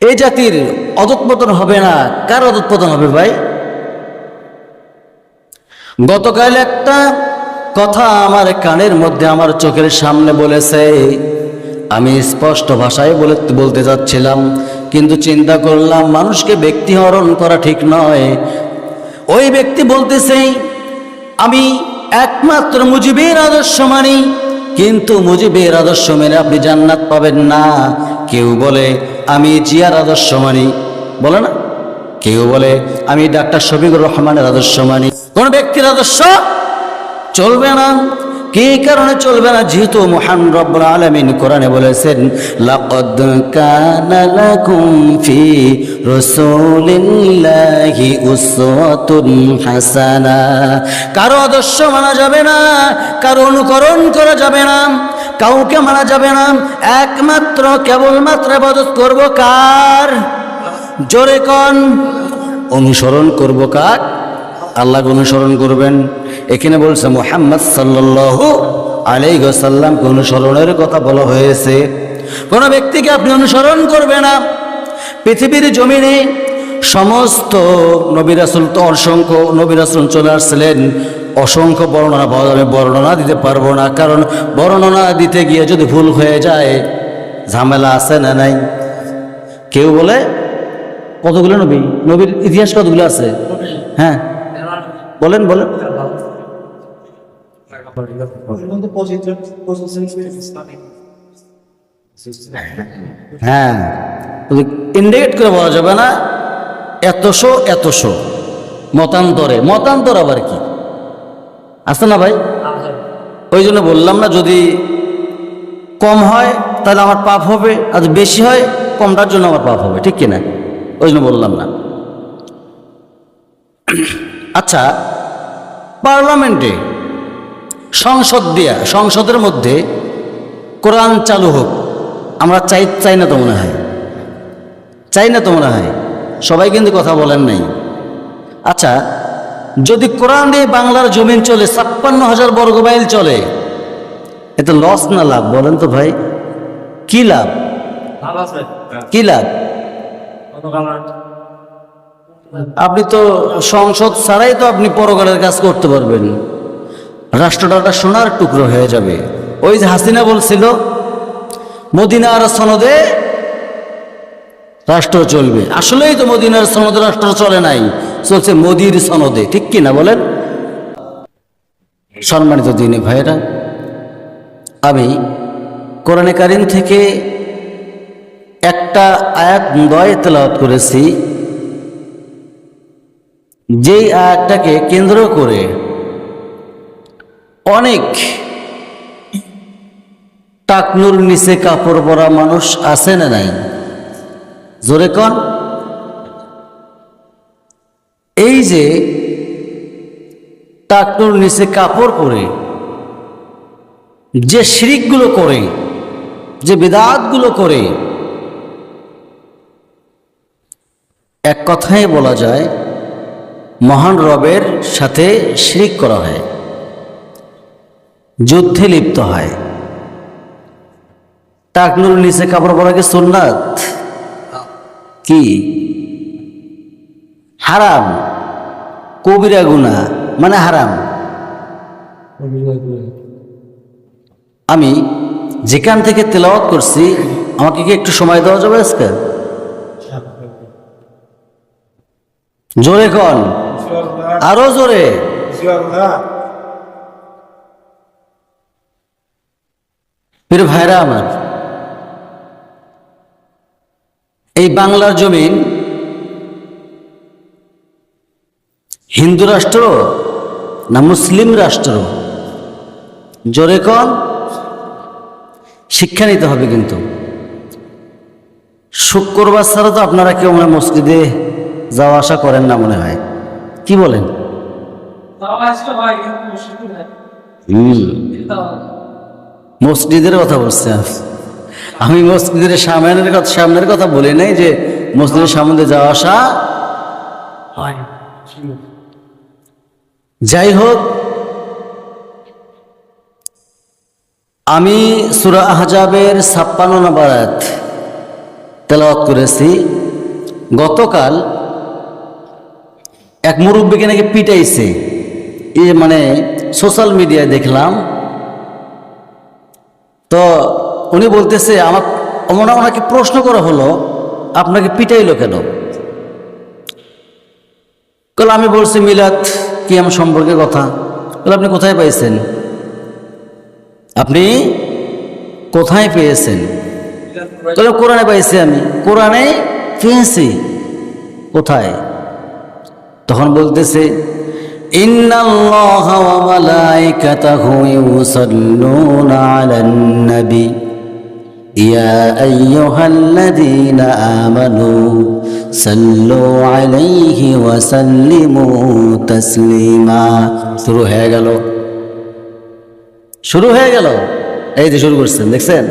এই জাতির অধৎপতন হবে না। কার অধৎপতন হবে ভাই? গতকাল একটা কথা আমার কানের মধ্যে, আমার চোখের সামনে বলেছে। আমি স্পষ্ট ভাষায় বলে বলতে যাচ্ছিলাম, কিন্তু চিন্তা করলাম মানুষকে ব্যক্তি হরণ করা ঠিক নয়। ওই ব্যক্তি বলতেছে, আমি একমাত্র মুজিবের আদর্শ মানি, কিন্তু মুজিবের আদর্শ মেনে আপনি জান্নাত পাবেন না। কেউ বলে আমি জিয়ার আদর্শ মানি। বলে না? কেউ বলে, আমি ডাক্তার শফিকুর রহমানের আদর্শ মানি। কোন ব্যক্তির আদর্শ চলবে না। কি কারণে চলবে না? যেহেতু মহান রব্বুল আলামিন কোরআনে বলেছেন, লাকাদ কানা লাকুম ফি রাসূলিল্লাহি উসওয়াতুন হাসানা। কারও আদর্শ মানা যাবে না, কারও অনুকরণ করা যাবে না। কাউকে মারা যাবে না। একমাত্র কেবলমাত্র ইবাদত করব কার? জোরে কন। অনুসরণ করব কার? আল্লাহকে অনুসরণ করবেন। এখানে বলছে, মোহাম্মদ সাল্লাল্লাহু আলাইহি সাল্লামকে অনুসরণের কথা বলা হয়েছে। কোনো ব্যক্তিকে আপনি অনুসরণ করবে না। পৃথিবীর জমিনে সমস্ত নবী রাসূল তো অসংখ্য নবী রাসূল চলে আসছিলেন অসংখ্য বর্ণনা যাবে। বর্ণনা দিতে পারব না কারণ বর্ণনা দিতে গিয়ে যদি ভুল হয়ে যায় ঝামেলা আছে না নাই? কেউ বলে কতগুলো নবী? নবীর ইতিহাস কতগুলো আছে? হ্যাঁ। বলেন বলেন। হ্যাঁ। ইন্ডিকেট করে বলা যাবে না এতশো এতশো। মতান্তরে। মতান্তর আবার কি? আছে না ভাই? ওই জন্য বললাম না, যদি কম হয়, তাহলে আমার পাপ হবে। আর বেশি হয়, কমটার জন্য আমার পাপ হবে, ঠিক কিনা? ওই জন্য বললাম না। আচ্ছা পার্লামেন্টে সংসদ দিয়া, সংসদের মধ্যে কোরআন চালু হোক। আমরা চাই চাই না তো মনে হয়। চাই না তো মনে হয়। সবাই কিন্তু কথা বলেন নাই। আচ্ছা যদি কোরআন দিয়ে বাংলার জমিন চলে ছাপ্পান্ন হাজার বর্গ মাইল চলে এতে লস না লাভ? বলেন তো ভাই কি লাভ? কি লাভ? আপনি তো সংসদ ছাড়াই তো আপনি পরকালের কাজ করতে পারবেন। রাষ্ট্রটা একটা সোনার টুকরো হয়ে যাবে। ওই যে হাসিনা বলছিল মদিনার সনদে রাষ্ট্র চলবে। আসলেই তো মদিনার সনদে রাষ্ট্র চলে নাই। চলছে মোদির সনদে, ঠিক কি না বলেন? সম্মানিত দিনে ভাইয়েরা, আমি কোরআনে কারিম থেকে একটা আয়াত দয় তেলাওয়াত করেছি। যেই আয়াতটাকে কেন্দ্র করে অনেক টাকনুর নিচে কাপড় পরা মানুষ আছে না নাই? জোরে কন। এই যে টাকনুর নিচে কাপড় পরে, যে শিরিকগুলো করে, যে বেদাতগুলো করে, এক কথায় বলা যায়, মহান রবের সাথে শিরিক করা হয়, যুদ্ধে লিপ্ত হয়। টাকনুর নিচে কাপড় পরা কি সুন্নাত? কি? হারাম। কবিরা গুনা মানে হারাম। আমি যেখান থেকে তেলাওয়াত করছি, আমাকে কি একটু সময় দেওয়া যাবে আজকে? জোরে কন। আরও জোরে। ভাইরা আমার, এই বাংলার জমিন হিন্দু রাষ্ট্র না মুসলিম রাষ্ট্র? জোরে কন। শিক্ষা নিতে হবে কিন্তু। শুক্রবার ছাড়া তো আপনারা কেউ মনে মসজিদে যাওয়া আসা করেন না মনে হয়। কি বলেন? মসজিদের কথা বলছি আমি। আমি মসজিদের সামনের কথা সামনের কথা বলি নাই যে মসজিদের সামনে যাওয়া আসা যাই হোক, আমি সুরা আহজাবের ছাপ্পান্ন নম্বর আয়াত তেলাওয়াত করেছি। গতকাল এক মুরব্বীকে নাকি পিটাইছে। এ মানে সোশ্যাল মিডিয়ায় দেখলাম। তো উনি বলতেছে, আমার ওনা ওনাকে প্রশ্ন করা হলো, আপনাকে পিটাইলো কেন? কল, আমি বলছি মিলাদ কিয়াম সম্পর্কে কথা। বলে আপনি কোথায় পাইছেন? আপনি কোথায় পেয়েছেন? তাহলে কোরআনে পাইছি আমি। কোরআনে পেয়েছি। কোথায়? তখন বলতেছে ইয়া আমানু। আলাইহি তাসলিমা। শুরু হয়ে গেল। শুরু হয়ে গেল। এই যে শুরু করছেন, দেখছেন?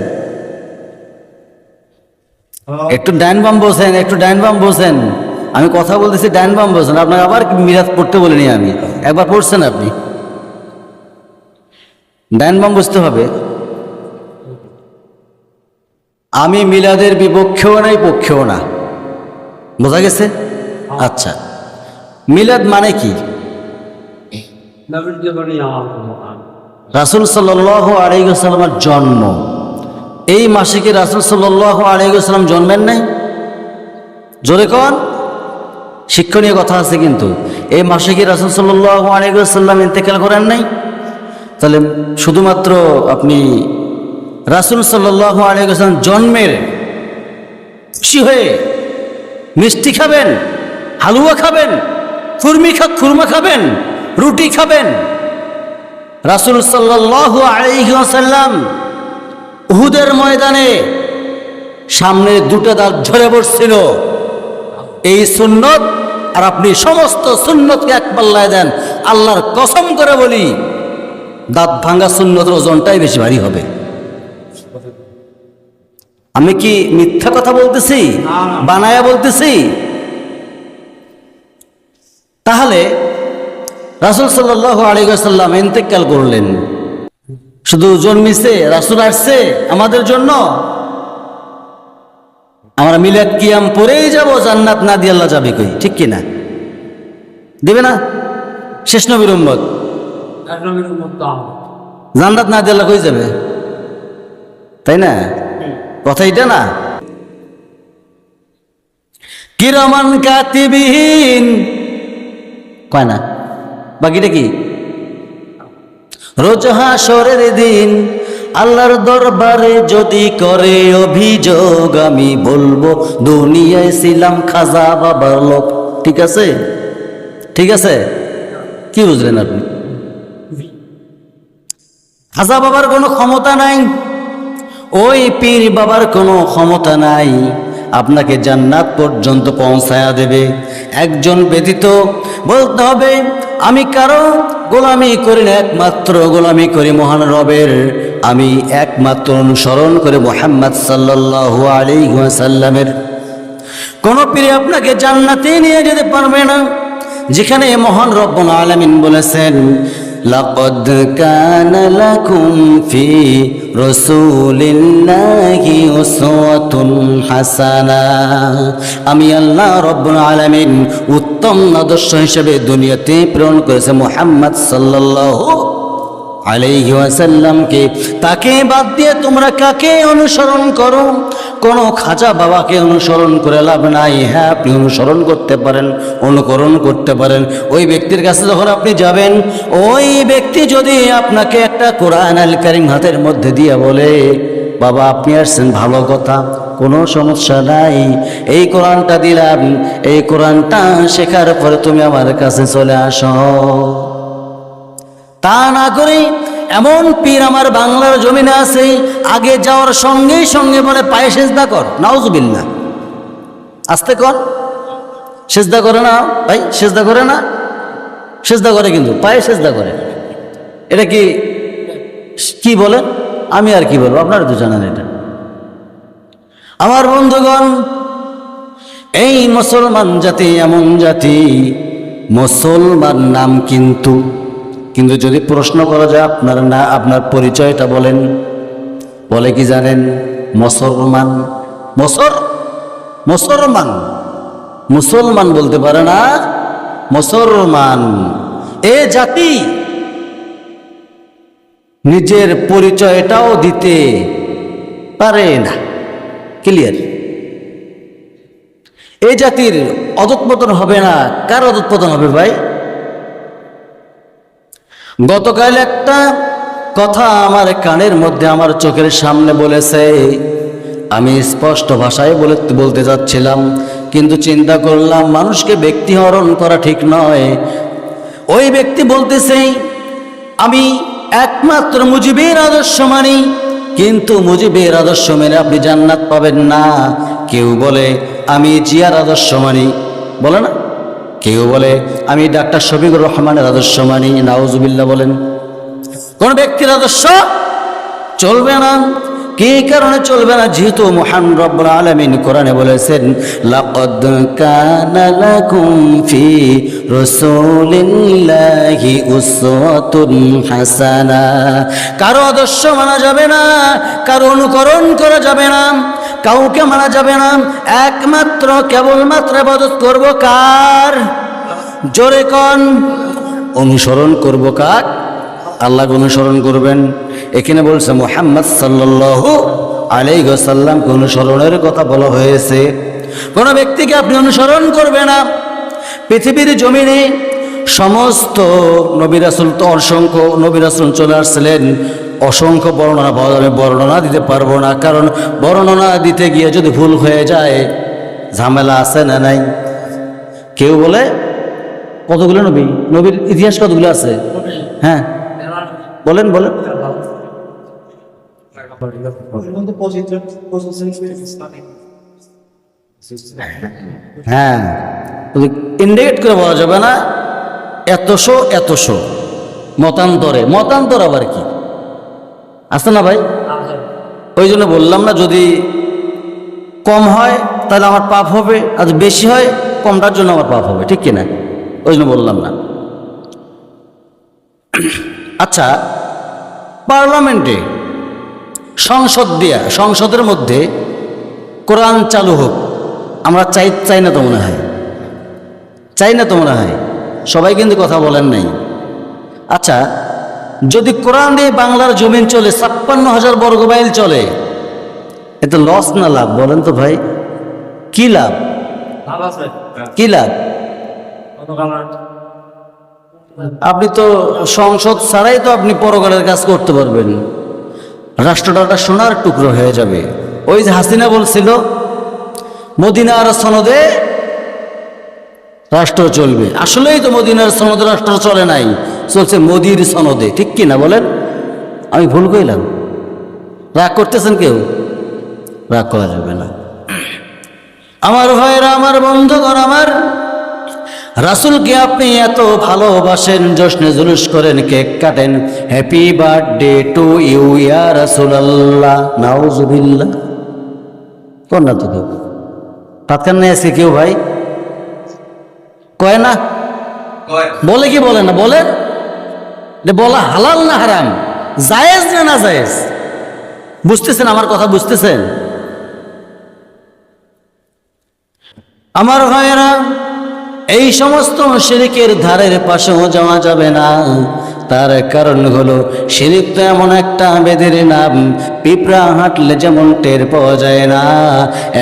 একটু ডাইন বাম বসেন, একটু ডাইন বাম বসেন। আমি কথা বলতেছি ডাইন বাম বসেন, আপনাকে আবার মিরাজ পড়তে বলিনি আমি। একবার পড়ছেন আপনি? ডাইন বাম বসতে হবে। আমি মিলাদের বিপক্ষেও নাই, পক্ষেও না। বোঝা গেছে? আচ্ছা। মিলাদ মানে কি? রাসুল সাল্লাহ আলাইসাল্লামের জন্ম। এই মাসে কি রাসুল সাল্লাহ আলাইসাল্লাম জন্মেন নাই? জোরে কন। শিক্ষণীয় কথা আছে কিন্তু। এই মাসে কি রাসুল সাল্লাহ আলাইসাল্লাম ইন্তেকাল করেন নাই? তাহলে শুধুমাত্র আপনি রাসুল সাল্লাহ আলাইসাল্লাম জন্মের খুশি হয়ে মিষ্টি খাবেন, হালুয়া খাবেন খুরমি খা খুরমা খাবেন, রুটি খাবেন। রাসুল সাল্লাহ আলাইসাল্লাম উহুদের ময়দানে সামনে দুটো দাঁত ঝরে পড়ছিল এই সুন্নত আর আপনি সমস্ত সুন্নতকে এক পাল্লায় দেন, আল্লাহর কসম করে বলি, দাঁত ভাঙ্গা সুন্নতের ওজনটাই বেশি ভারী হবে। আমি কি মিথ্যা কথা বলতেছি? বানায়া বলতেছি? তাহলে রাসুল সাল্লাহ আলিগাসাল্লাম ইন্তেকাল করলেন। শুধু জন্মিছে রাসুল আসছে আমাদের জন্য। আমরা মিলাদ কিয়াম পরেই যাব জান্নাত না দিয়ে আল্লাহ যাবে কই? ঠিক কি না দিবে না? শেষ নবীর উম্মত। জান্নাত না দিয়ে আল্লাহ কই যাবে? তাই না? কথা এটা না? কিরমান কাতিবিহীন। কয় না? বাকিটা কি? রোজ হাসরের দিন আল্লাহর দরবারে যদি করে অভিযোগ, আমি বলব, দুনিয়ায় ছিলাম খাজা বাবার লোক। ঠিক আছে? ঠিক আছে? কি বুঝলেন আপনি? খাজা বাবার কোনো ক্ষমতা নাই। ওই পীর বাবার কোনো ক্ষমতা নাই। আপনাকে জান্নাত পর্যন্ত পৌঁছায়া দেবে। একজন ব্যতীত বলতে হবে, আমি কারও গোলামি করি না, একমাত্র গোলামি করি মহান রবের। আমি একমাত্র অনুসরণ করে মোহাম্মদ সাল্লাল্লাহু আলাইহি ওয়াসাল্লামের। কোন পীরে আপনাকে জান্নাতে নিয়ে যেতে পারবে না। যেখানে মহান রব্বুল আলামিন বলেছেন লাকাদ لكم في رسول الله উসওয়াতুন হাসানা আমি আল্লাহ রব্বুল আলামিন উত্তম আদর্শ হিসেবে দুনিয়াতে প্রেরণ করেছে মুহাম্মদ সাল্লাল্লাহু আলাইহি ওয়াসাল্লামকে, তাকে বাদ দিয়ে তোমরা কাকে অনুসরণ করো? কোনো খাজা বাবাকে অনুসরণ করে লাভ নাই। হ্যাঁ আপনি অনুসরণ করতে পারেন, অনুকরণ করতে পারেন। ওই ব্যক্তির কাছে যখন আপনি যাবেন, ওই ব্যক্তি যদি আপনাকে একটা কোরআন আল কারিম হাতের মধ্যে দিয়ে বলে, বাবা, আপনি আসছেন, ভালো কথা, কোনো সমস্যা নাই। এই কোরআনটা দিলাম, এই কোরআনটা শেখার পরে তুমি আমার কাছে চলে আসো। তা না করে এমন পীর আমার বাংলার জমিনে আছে, আগে যাওয়ার সঙ্গেই সঙ্গে বলে পায়ে সেজদা কর। নাউজুবিল্লা আস্তে কর। সেজদা করে না, ভাই, সেজদা করে না। সেজদা করে কিন্তু, পায়ে সেজদা করে। এটা কি কি বলেন আমি আর কি বলব? আপনার তো জানেন এটা। আমার বন্ধুগণ, এই মুসলমান জাতি এমন জাতি, মুসলমান নাম কিন্তু কিন্তু যদি প্রশ্ন করা যায় আপনার না, আপনার পরিচয়টা বলেন। বলে কি জানেন? মুসলমান মসর মুসলমান মুসলমান বলতে পারে না, মুসলমান। এ জাতি নিজের পরিচয়টাও দিতে পারে না। ক্লিয়ার? এই জাতির অধৎপতন হবে না। কার অধৎপতন হবে ভাই? গতকাল একটা কথা আমার কানের মধ্যে আমার চোখের সামনে বলেছে। আমি স্পষ্ট ভাষায় বলে বলতে যাচ্ছিলাম, কিন্তু চিন্তা করলাম মানুষকে ব্যক্তি হরণ করা ঠিক নয়। ওই ব্যক্তি বলতেছে, আমি একমাত্র মুজিবের আদর্শ মানি, কিন্তু মুজিবের আদর্শ মেনে আপনি জান্নাত পাবেন না। কেউ বলে, আমি জিয়ার আদর্শ মানি। বলে না? কেউ বলে, আমি ডাক্তার শফিকুর রহমানের আদর্শ মানি। নাউজুবিল্লাহ বলেন, কোন ব্যক্তির আদর্শ চলবে না। কি কারণে চলবে না? যেহেতু মহান রব্বুল আলামিন কোরআনে বলেছেন, লাকাদ কানা লাকুম ফি রাসূলিল্লাহি উসওয়াতুন হাসানা। কারও আদর্শ মানা যাবে না, কারও অনুকরণ করা যাবে না। কাউকে মারা যাবে না। একমাত্র কেবলমাত্র ইবাদত করব কার? জোরে কন। অনুসরণ করব কার? আল্লাহকে অনুসরণ করবেন। এখানে বলছে, মোহাম্মদ সাল্লাল্লাহু আলাইহি সাল্লামকে অনুসরণের কথা বলা হয়েছে। কোনো ব্যক্তিকে আপনি অনুসরণ করবে না। পৃথিবীর জমিনে সমস্ত নবী রাসূল তো অসংখ্য নবী রাসূল চলে আসছিলেন অসংখ্য বর্ণনা পাওয়া বর্ণনা দিতে পারব না, কারণ বর্ণনা দিতে গিয়ে যদি ভুল হয়ে যায়, ঝামেলা আছে না নাই? কেউ বলে, কতগুলো নবী? নবীর ইতিহাস কতগুলো আছে? হ্যাঁ। বলেন বলেন। হ্যাঁ। ইন্ডিকেট করে বলা যাবে না, এতশো এতশো। মতান্তরে। মতান্তর আবার কি? আছে না ভাই? ওই জন্য বললাম না, যদি কম হয়, তাহলে আমার পাপ হবে, আর বেশি হয়, কমটার জন্য আমার পাপ হবে, ঠিক কিনা ওই জন্য বললাম না। আচ্ছা পার্লামেন্টে সংসদ দিয়া, সংসদের মধ্যে কোরআন চালু হোক, আমরা চাই চাই না তো মনে হয়। চাই না তো মনে হয়। সবাই কিন্তু কথা বলেন নাই। আচ্ছা যদি কোরআন দিয়ে বাংলার জমিন চলে ছাপ্পান্ন হাজার বর্গ মাইল চলে এতে লস না লাভ? বলেন তো ভাই কি লাভ? কি লাভ? আপনি তো সংসদ ছাড়াই তো আপনি পরকালের কাজ করতে পারবেন। রাষ্ট্রটা একটা সোনার টুকরো হয়ে যাবে। ওই যে হাসিনা বলছিল মদিনার সনদে রাষ্ট্র চলবে। আসলেই তো মদিনার সনদে রাষ্ট্র চলে নাই, চলছে মোদির সনদে, ঠিক কি না বলেন? আমি ভুল কইলাম? রাগ করতেছেন কেউ? রাগ করা যাবে না। আমার ভাইরা আমার বন্ধুগণ, আমার রাসুলকে আপনি এত ভালোবাসেন, জশ্নে জুলুস করেন, কেক কাটেন, হ্যাপি বার্থডে টু ইউ, ইয়া রাসুলাল্লাহ, নাউজুবিল্লাহ। কোন না তো কেউ। ভাত কেউ ভাই? কয় না? বলে কি বলে না? বলে? বলা হালাল না হারাম? জায়েজ না না জায়েজ? বুঝতেছেন আমার কথা? বুঝতেছেন? আমার ভাইয়েরা এই সমস্ত শিরিকের ধারের পাশেও যাওয়া যাবে না। তার কারণ হলো শিরিক তো এমন একটা বেদের নাম, পিঁপড়া হাঁটলে যেমন টের পাওয়া যায় না।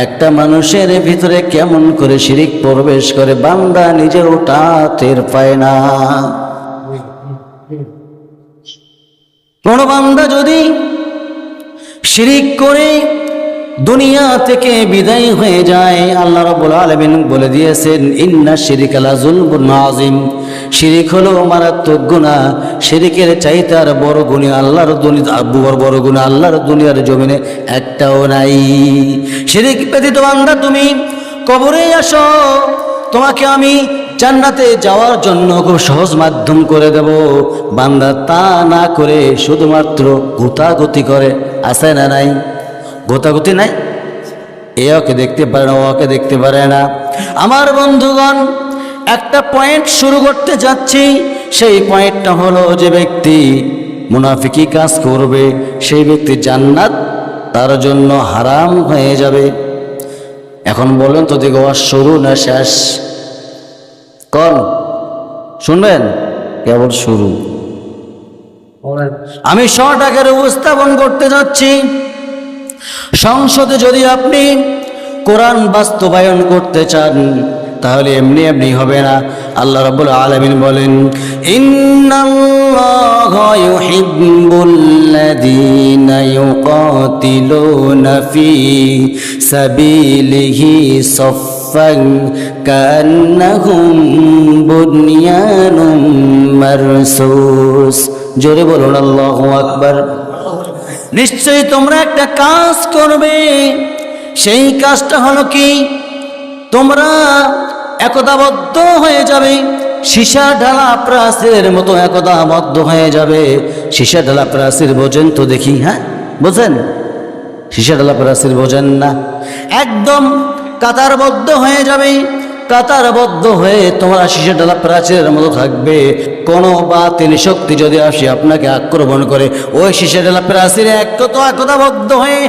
একটা মানুষের ভিতরে কেমন করে শিরিক প্রবেশ করে, বান্দা নিজেও তা টের পায় না। কোন বান্দা যদি শিরিক করে দুনিয়া থেকে বিদায় হয়ে যায়, আল্লাহ রাব্বুল আলামিন বলে দিয়েছেন, ইন্না শিরিকা লা যুলমুন আযীম। শিরিক হলো মারাত্মক গুনাহ। শিরিকের চাইতে আর বড় গুণী আল্লাহর দুনিয়া বড় গুনাহ আল্লাহর দুনিয়ার জমিনে একটাও নাই। শিরিক ব্যতীত বান্দা তুমি কবরে আসো। তোমাকে আমি জান্নাতে যাওয়ার জন্য খুব সহজ মাধ্যম করে দেব। বান্দা তা না করে শুধুমাত্র গোতাগতি করে আসে না নাই? গোতাগুতি নাই? এ ওকে দেখতে পারে না ওকে দেখতে পারে না। আমার বন্ধুগণ একটা পয়েন্ট শুরু করতে যাচ্ছি সেই পয়েন্টটা হলো যে ব্যক্তি মুনাফিকি কাজ করবে সেই ব্যক্তি জান্নাত তার জন্য হারাম হয়ে যাবে। এখন বলেন তো দিকে শুরু না শেষ? কন? শুনবেন? কেবল শুরু। আমি শর্ট আকারে উপস্থাপন করতে যাচ্ছি। সংসদে যদি আপনি কোরআন বাস্তবায়ন করতে চান তাহলে এমনি এমনি হবে না। আল্লাহ রাব্বুল আলামিন বলেন জোরে বলুন, আল্লাহু আকবার। নিশ্চয়ই তোমরা একটা কাজ করবে। সেই কাজটা হলো কি? তোমরা একদাবদ্ধ হয়ে যাবে, সীসা ঢালা প্রাচীরের মতো একতাবদ্ধ হয়ে যাবে। সীসা ঢালা প্রাচীর বোঝেন তো দেখি হ্যাঁ? বোঝেন? সীসা ঢালা প্রাচীর বোঝেন না। একদম কাতারবদ্ধ হয়ে যাবে কাতারবদ্ধ হয়ে তোমার শিশু ডালা প্রাচীরের মতো থাকবে। কোনো বাতিল শক্তি যদি আসে, আপনাকে আক্রমণ করে। ওই শিশু ডালা প্রাচীরে এক একত একতাবদ্ধ হয়ে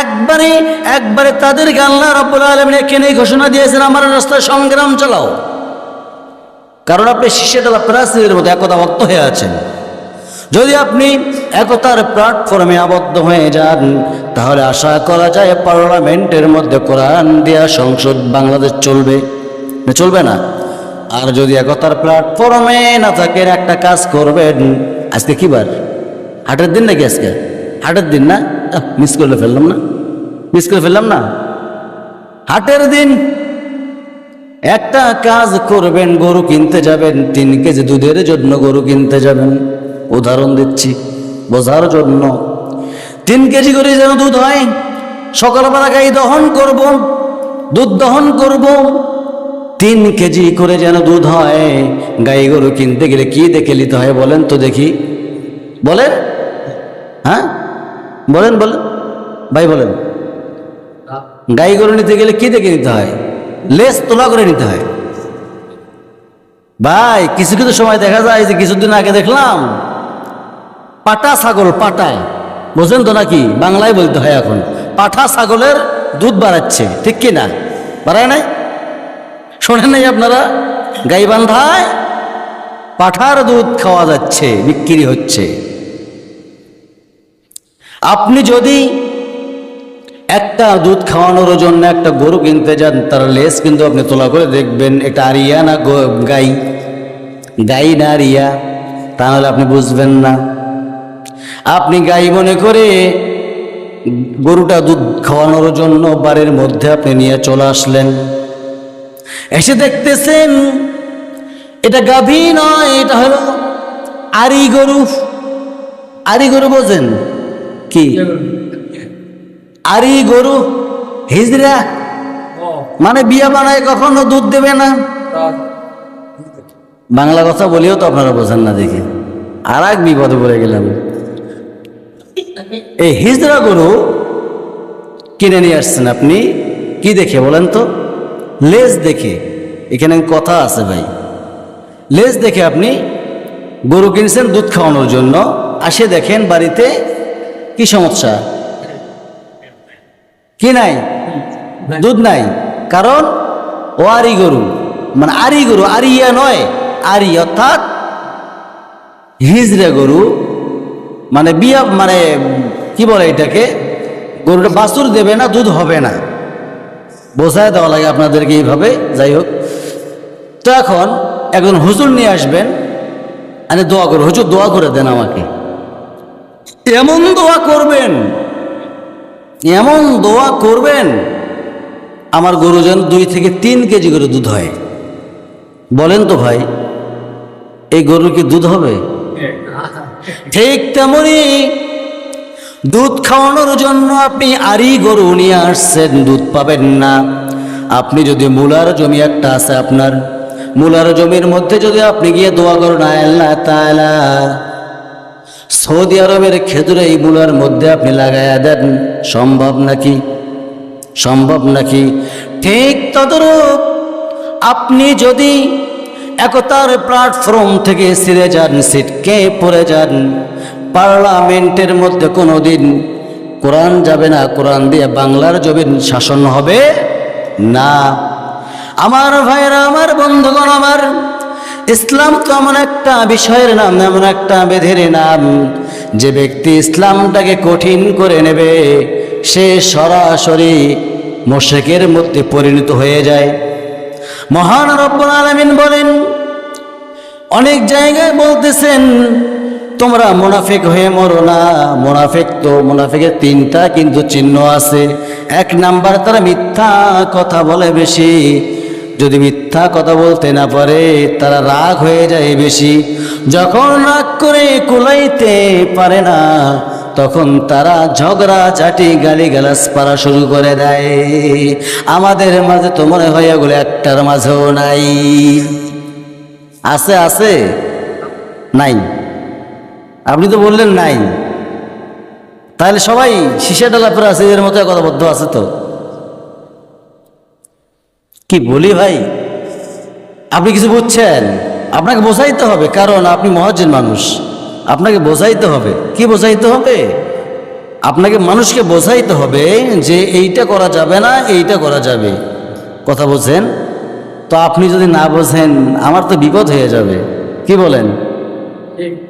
একবারে একবারে তাদেরকে আল্লাহ রব্বুল আলমিন এখানে ঘোষণা দিয়েছেন, আমার রাস্তায় সংগ্রাম চালাও। কারণ আপনি শিশু ডালা প্রাচীরের মতো একতাবদ্ধ হয়ে আছেন। যদি আপনি একতার প্ল্যাটফর্মে আবদ্ধ হয়ে যান, তাহলে আশা করা যায়, পার্লামেন্টের মধ্যে কোরআন দেওয়া সংসদ বাংলাদেশ চলবে। চলবে না। আর যদি একতার প্ল্যাটফর্মে না থাকেন একটা কাজ করবেন। আজকে কি বার? হাটের দিন নাকি আজকে? হাটের দিন না? মিস করে ফেললাম না। মিস করে ফেললাম না? হাটের দিন একটা কাজ করবেন, গরু কিনতে যাবেন, তিন কেজি দুধের জন্য গরু কিনতে যাবেন। উদাহরণ দিচ্ছি, বোঝার জন্য। তিন কেজি করে যেন দুধ হয়, সকালবেলা গাই দহন করব, দুধ দহন করব তিন কেজি করে যেন দুধ হয়, গাই গরু কিনতে গেলে কি দেখে নিতে হয় বলেন তো দেখি। বলেন? হ্যাঁ? বলেন বলেন। ভাই, বলেন। গাই গরু নিতে গেলে কি দেখে নিতে হয়? লেস তোলা করে নিতে হয়। ভাই, কিছু কিছু সময় দেখা যায় যে কিছুদিন আগে দেখলাম, পাটা ছাগল পাটা বোঝেন তো নাকি? বাংলায় বলতে হয় এখন পাঠা ছাগলের দুধ বাড়াচ্ছে, ঠিক কি না? বাড়ায় নাই? শোনেন নাই আপনারা? গাই বান্ধায় পাঠার দুধ খাওয়া যাচ্ছে, বিক্রি হচ্ছে। আপনি যদি একটা দুধ খাওয়ানোর জন্য একটা গরু কিনতে যান, তার লেস কিন্তু আপনি তোলা করে দেখবেন, এটা আরিয়া না গাই? গাই না আরিয়া? তাহলে আপনি বুঝবেন না। আপনি গাই মনে করে গরুটা দুধ খাওয়ানোর জন্য বাড়ির মধ্যে আপনি নিয়ে চলে আসলেন। এসে দেখতেছেন, এটা গাভী নয়, এটা হলো আরি গরু। আরি গরু বোঝেন? কি? আরি গরু হিজরা মানে বিয়া বানায় কখনো দুধ দেবে না? বাংলা কথা বলিও তো আপনারা বোঝেন না দেখে। আর এক বিপদে পড়ে গেলাম। এই হিজরা গরু কিনে নিয়ে আসছেন আপনি? কি দেখে বলেন তো? লেজ দেখে এখানে কথা আছে ভাই। লেজ দেখে আপনি গরু কিনছেন দুধ খাওয়ানোর জন্য আসে দেখেন বাড়িতে কি সমস্যা? কি নাই? দুধ নাই। কারণ ও আরি গরু। মানে আরি গরু আরিয়া নয় আরি অর্থাৎ হিজড়া গরু। মানে বিয়া মানে কি বলে এটাকে? গরুটা বাছুর দেবে না দুধ হবে না। বোঝায় দেওয়া লাগে আপনাদেরকে এইভাবে যাই হোক। তো এখন একজন হুজুর নিয়ে আসবেন আরে দোয়া করো হুজুর দোয়া করে দেন আমাকে। এমন দোয়া করবেন এমন দোয়া করবেন আমার গরু যেন দুই থেকে তিন কেজি করে দুধ হয়। বলেন তো ভাই এই গরুর কি দুধ হবে? ঠিক তেমনি দুধ খাওয়ানোর জন্য আপনি আরি গরু নিয়ে আসছেন, দুধ পাবেন না। আপনি যদি মূলার জমি একটা আছে আপনার, মূলার জমির মধ্যে যদি আপনি গিয়ে দোয়া করুন সৌদি আরবের খেজুরে এই মূলার মধ্যে আপনি লাগাইয়া দেন, সম্ভব নাকি? সম্ভব নাকি? ঠিক তদরূপ আপনি যদি একতার প্ল্যাটফর্ম থেকে ছিঁড়ে যান, সিটকে পড়ে যান পার্লামেন্টের মধ্যে কোনো দিন কোরআন যাবে না, কোরআন দিয়ে বাংলার জমিন শাসন হবে না। আমার ভাইরা আমার বন্ধুগণ, আমার ইসলাম তো এমন একটা বিষয়ের নাম, এমন একটা বেধের নাম, যে ব্যক্তি ইসলামটাকে কঠিন করে নেবে, সে সরাসরি মোশেকের মধ্যে পরিণত হয়ে যায়। মহান রব্বুল আলামিন বলেন, অনেক জায়গায় বলতেছেন তোমরা মুনাফিক হয়ে মরো না। মুনাফিক তো মুনাফিকের তিনটা কিন্তু চিহ্ন আছে। এক নাম্বার তারা মিথ্যা কথা বলে বেশি। যদি মিথ্যা কথা বলতে না পারে, তারা রাগ হয়ে যায় বেশি। যখন রাগ করে কুলাইতে পারে না, তখন তারা ঝগড়া চাটি গালি গালাস পারা শুরু করে দেয়। আমাদের মাঝে তো মনে হয় এগুলো একটার মাঝেও নাই। আছে আছে? নাই। আপনি তো বললেন নাই। তাহলে সবাই শিশা ডালা পরে আছে এর মতো কথাবদ্ধ আছে তো? কি বলি ভাই? আপনি কিছু বুঝছেন? আপনাকে বোঝাইতে হবে, কারণ আপনি মহাজন মানুষ। আপনাকে বোঝাইতে হবে। কি বোঝাইতে হবে? আপনাকে মানুষকে বোঝাইতে হবে যে এইটা করা যাবে না, এইটা করা যাবে। কথা বোঝেন তো আপনি যদি না বোঝেন, আমার তো বিপদ হয়ে যাবে। কি বলেন?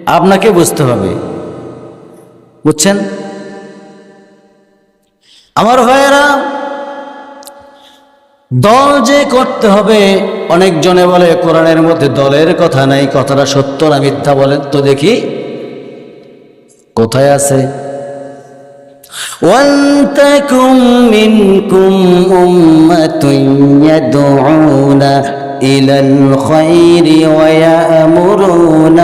আপনাকে বুঝতে হবে বুঝছেন আমার ভাইয়েরা দল যে করতে হবে অনেকজনে বলে কোরআনের মধ্যে দলের কথা নাই কথাটা সত্য না মিথ্যা বলেন তো দেখি কোথায় আছে ولتكن منكم أمة يدعون إلى الخير ويأمرون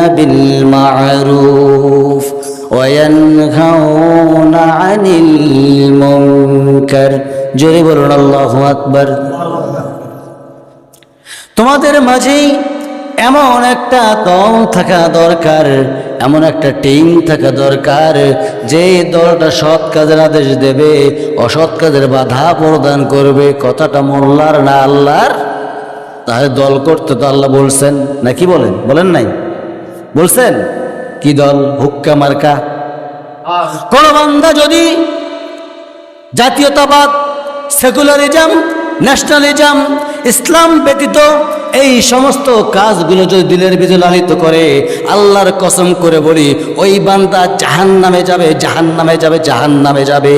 بالمعروف وينهون عن المنكر جرب الله أكبر তোমাদের মাঝেই এমন একটা দল থাকা দরকার এমন একটা টিম থাকা দরকার যে দলটা সৎ কাজের আদেশ দেবে অসৎ কাজের বাধা প্রদান করবে কথাটা মোল্লার না আল্লাহর তাহলে দল করতে তো আল্লাহ বলছেন না কি বলেন বলেন নাই বলছেন কি দল? হুক্কা মার্কা। কোন বান্ধা যদি জাতীয়তাবাদ সেকুলারিজম ন্যাশনালিজম ইসলাম ব্যতীত এই সমস্ত কাজগুলো যদি দিলের ভিতরে লালিত করে আল্লাহর কসম করে বলি ওই বান্দা জাহান নামে যাবে জাহান নামে যাবে জাহান নামে যাবে।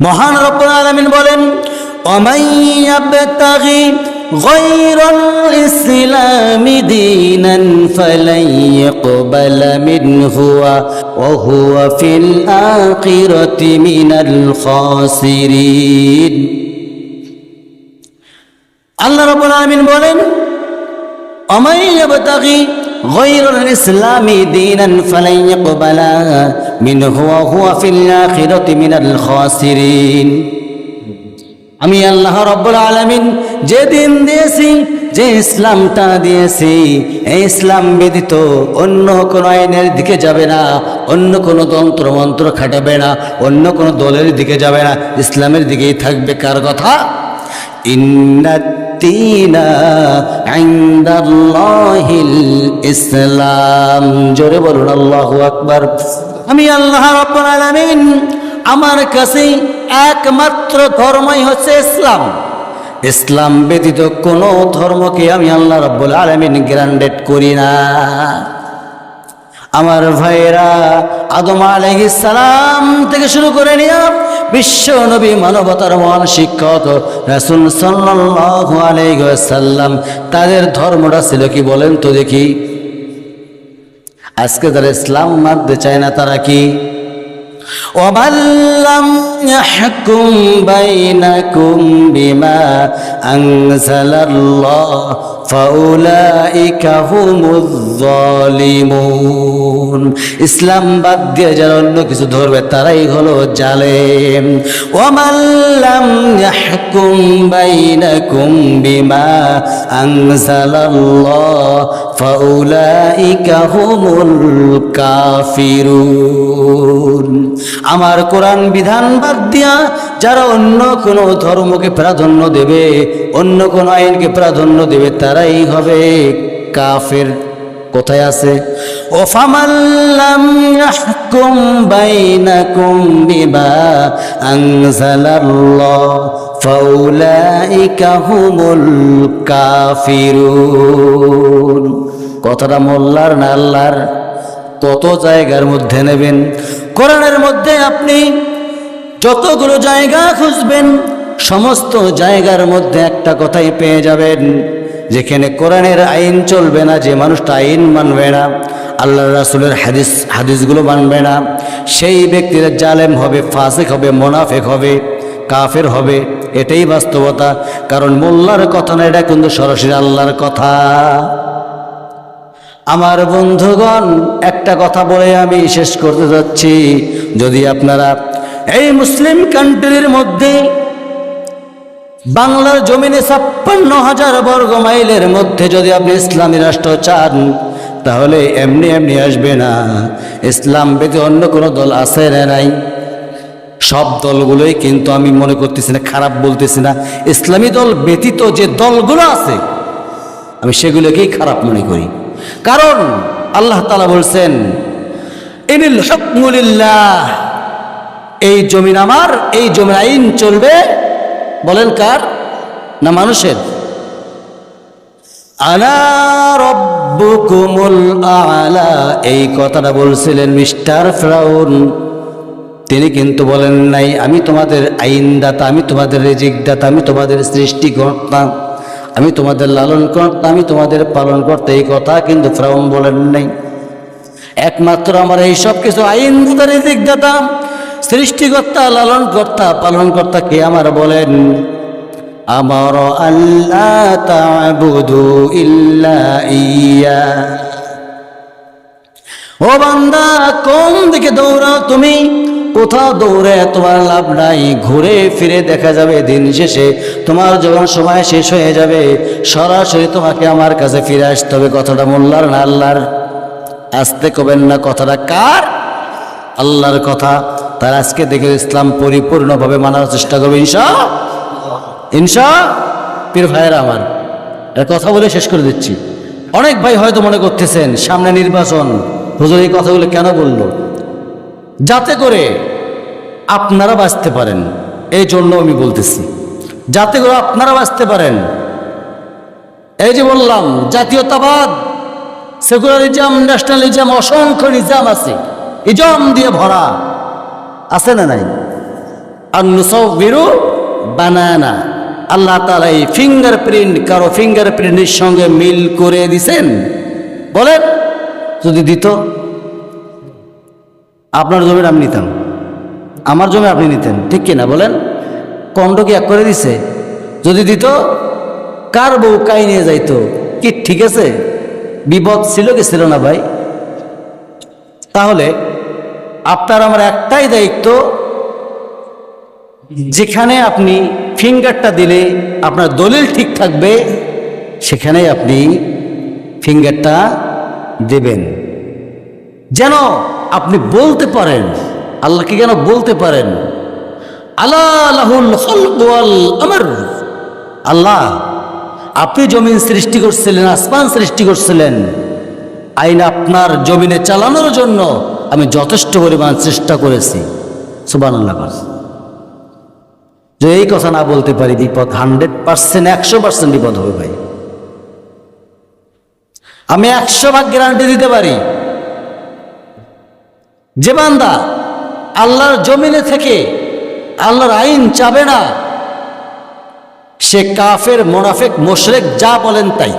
মহান রব্বুল আলামিন বলেন অমাই غير الإسلام دينا فلن يقبل منه وهو في الآخرة من الخاسرين আল্লাহ রাব্বুল আলামিন বলেন ومن يبتغي غير الإسلام دينا فلن يقبل منه وهو في الآخرة من الخاسرين আমি আল্লাহ রব্বুল আলমিন যে দিন দিয়েছি, যে ইসলামটা দিয়েছি, এই ইসলাম ব্যতীত অন্য কোনো আইনের দিকে যাবে না, অন্য কোনো তন্ত্র মন্ত্র খাটাবে না, অন্য কোনো দলের দিকে যাবে না, ইসলামের দিকেই থাকবে কার কথা? ইসলাম। জোরে বলুন, আল্লাহু আকবার। আমি আল্লাহ রাব্বুল আলামিন আমার কাছে একমাত্র ধর্মই হচ্ছে ইসলাম। ইসলাম ব্যতীত কোনো ধর্মকে আমি আল্লাহ রাব্বুল আলামিন গ্রান্ডেড করি না। আমার ভাইয়েরা, আদম সালাম থেকে শুরু করে নিয়ে বিশ্ব নবী মানবতার মহান শিক্ষক রাসূল সাল্লাল্লাহু আলাইহি ওয়াসাল্লাম, তাদের ধর্মটা ছিল কি বলেন তো দেখি। আজকে যারা ইসলাম মানতে চায় না তারা কি? ومن لم يحكم بينكم بما أنزل الله فأولئك هم الظالمون ইসলাম বাদ দিয়ে যারা অন্য কিছু ধরবে তারাই হলো জালেম ওমান লাম ইয়াহকুম বাইনাকুম বিমা আনজালাল্লাহ ফাউলাইকা হুমুল কাফিরুন আমার কোরআন বিধান বাদ দিয়া যারা অন্য কোনো ধর্মকে প্রাধান্য দেবে, অন্য কোনো আইনকে প্রাধান্য দেবে, তারাই হবে কাফের। কোথায় আছে? ও ফামাল্লাম ইয়াহকুম কথাটা মোল্লার না আল্লাহর? তত জায়গার মধ্যে নেবেন। কোরআনের মধ্যে আপনি যতগুলো জায়গা খুঁজবেন, সমস্ত জায়গার মধ্যে একটা কথাই পেয়ে যাবেন, যেখানে কোরআনের আইন চলবে না, যে মানুষটা আইন মানবে না আল্লাহ রাসুলের হাদিস, হাদিসগুলো মানবে না, সেই ব্যক্তিরা জালেম হবে, ফাসেক হবে, মোনাফেক হবে, কাফের হবে এটাই বাস্তবতা। কারণ মোল্লার কথা না, এটা কিন্তু সরাসরি আল্লাহর কথা। আমার বন্ধুগণ, একটা কথা বলে আমি শেষ করতে যাচ্ছি। যদি আপনারা এই মুসলিম কান্ট্রির মধ্যে বাংলার জমিনে ছাপ্পান্ন হাজার বর্গ মাইলের মধ্যে যদি আপনি ইসলামী রাষ্ট্র চান, তাহলে এমনি এমনি আসবে না। ইসলাম ব্যতীত অন্য কোনো দল আছে না নাই? সব দলগুলোই কিন্তু আমি মনে করতেছি না, খারাপ বলতেছি না। ইসলামী দল ব্যতীত যে দলগুলো আছে, আমি সেগুলোকেই খারাপ মনে করি। কারণ আল্লাহ তালা বলছেন এই জমিন আমার, এই জমির আইন চলবে। বলেন কার? না মানুষের? আলা। এই কথাটা বলছিলেন মিস্টার ফ্রাউন। তিনি কিন্তু বলেন নাই, আমি তোমাদের আইনদাতা, আমি তোমাদের রেজিকদাতা, আমি তোমাদের সৃষ্টিকর্তা, আমি তোমাদের লালন কর্তা আমি তোমাদের পালন করতে এই কথা কিন্তু ফ্রাউন বলেন নাই। একমাত্র আমার এই সব কিছু আইনদাতা, রেজিকদাতা, সৃষ্টিকর্তা লালন কর্তা পালন কর্তা কে আমার বলেন? আমার আল্লাহ তাবুদু ইল্লা ইয়া। ও বান্দা, কোন দিকে দৌড়াও তুমি? কোথাও দৌড়ে তোমার লাভ নাই। ঘুরে ফিরে দেখা যাবে দিন শেষে। তোমার যখন সময় শেষ হয়ে যাবে, সরাসরি তোমাকে আমার কাছে ফিরে আসতে হবে। কথাটা মোল্লার না আল্লাহর? আসতে কবেন না কথাটা কার? আল্লাহর কথা। তার আজকে দেখে ইসলাম পরিপূর্ণভাবে মানার চেষ্টা করবে, ইনশা ইনশা পীর ভাইয়েরা আমার এর কথা বলে শেষ করে দিচ্ছি। অনেক ভাই হয়তো মনে করতেছেন, সামনে নির্বাচন। হুজুর এই কথাগুলো কেন বলল? যাতে করে আপনারা বাঁচতে পারেন। এই জন্য আমি বলতেছি, যাতে করে আপনারা বাঁচতে পারেন। এই যে বললাম, জাতীয়তাবাদ, সেকুলারিজম, ন্যাশনালিজম, অসংখ্য নিজাম আছে। ইজম দিয়ে ভরা আছে না নাই? আর নুসবিরু বানানা। আল্লাহ তালা এই ফিঙ্গার প্রিন্ট কারও ফিঙ্গার প্রিন্টের সঙ্গে মিল করে দিছেন। বলেন, যদি দিত। আপনার জমির আমি নিতাম। আমার জমি আপনি নিতেন, ঠিক কিনা বলেন? কণ্ড কি এক করে দিছে? যদি দিত, কার বউ কাই নিয়ে যাইতো? কি ঠিক আছে? বিপদ ছিল কি ছিল না ভাই? তাহলে আপনার আমার একটাই দায়িত্ব, যেখানে আপনি ফিঙ্গারটা দিলে আপনার দলিল ঠিক থাকবে, সেখানেই আপনি ফিঙ্গারটা দেবেন। যেন আপনি বলতে পারেন। আল্লাহকে কেন বলতে পারেন? আমার। আল্লাহ, আপনি জমিন সৃষ্টি করছিলেন, আসমান সৃষ্টি করছিলেন। আইন আপনার জমিনে চালানোর জন্য আমি যথেষ্ট পরিমাণ চেষ্টা করেছি। সুবান যে এই কথা না বলতে পারি, বিপদ হান্ড্রেড পার্সেন্ট, একশো পার্সেন্ট বিপদ হবে ভাই। আমি একশো ভাগ গ্যারান্টি দিতে পারি। যে বান্দা আল্লাহর জমিনে থেকে আল্লাহর আইন চাবে না, সে কাফের, মোনাফেক, মোশরেক যা বলেন তাই।